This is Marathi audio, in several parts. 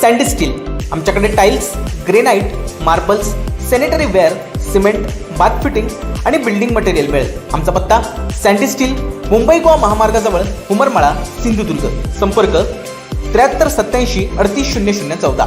सँडी स्टील आमच्याकडे tiles granite marbles sanitary ware cement bath fitting आणि बिल्डिंग मटेरियल मिळेल. आमचा पत्ता सँडी स्टील मुंबई गोवा महामार्गाजवळ उमरमाळा सिंधुदुर्ग. संपर्क त्र्याहत्तर सत्याऐंशी अडतीस शून्य शून्य चौदा.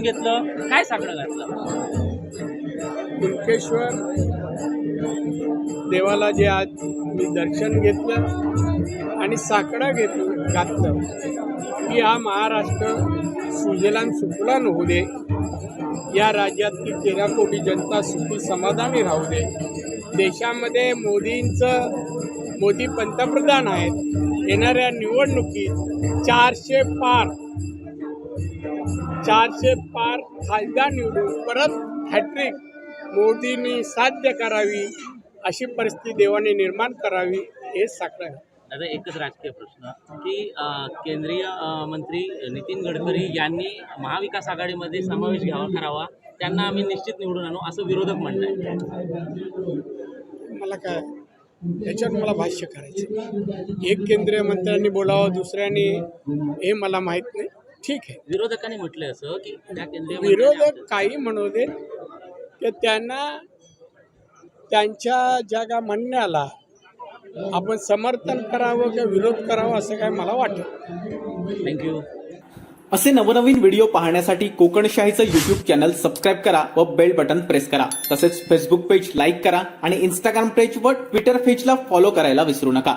दर्शन घेतलं? काय साकडं घातलं? कुणकेश्वर देवाला जे आज मी दर्शन घेतलं आणि साकडा घेतलं घातलं की हा महाराष्ट्र सुजलान सुफलान होऊ दे. या राज्यातली तेरा कोटी जनता सुखी समाधानी राहू दे. देशामध्ये मोदींचं मोदी पंतप्रधान आहेत. येणाऱ्या निवडणुकीत चारशे पार चारशे पार खासदार निवडून परत हॅट्रिक मोदींनी साध्य करावी अशी परिस्थिती देवाने निर्माण करावी हे साकडं आहे. दादा एकच राजकीय प्रश्न की केंद्रीय मंत्री नितीन गडकरी यांनी महाविकास आघाडीमध्ये समावेश घ्यावा करावा त्यांना आम्ही निश्चित निवडून आणू असं विरोधक म्हणताय मला काय याच्यावर मला भाष्य करायचं एक केंद्रीय मंत्र्यांनी बोलावं दुसऱ्याने हे मला माहीत नाही. ठीक आहे. विरोधकांनी म्हटलंय असं की त्या केंद्रीय विरोधक काही म्हणू देत की त्यांना त्यांच्या ज्या का म्हणण्याला आपण समर्थन करावं किंवा विरोध करावा असं काय मला वाटत थँक्यू असे नवनवीन व्हिडिओ पाहण्यासाठी कोकणशाहीचं यूट्यूब चॅनल सबस्क्राईब करा व बेल बटन प्रेस करा. तसेच फेसबुक पेज लाईक करा आणि इंस्टाग्राम पेज व ट्विटर पेजला फॉलो करायला विसरू नका.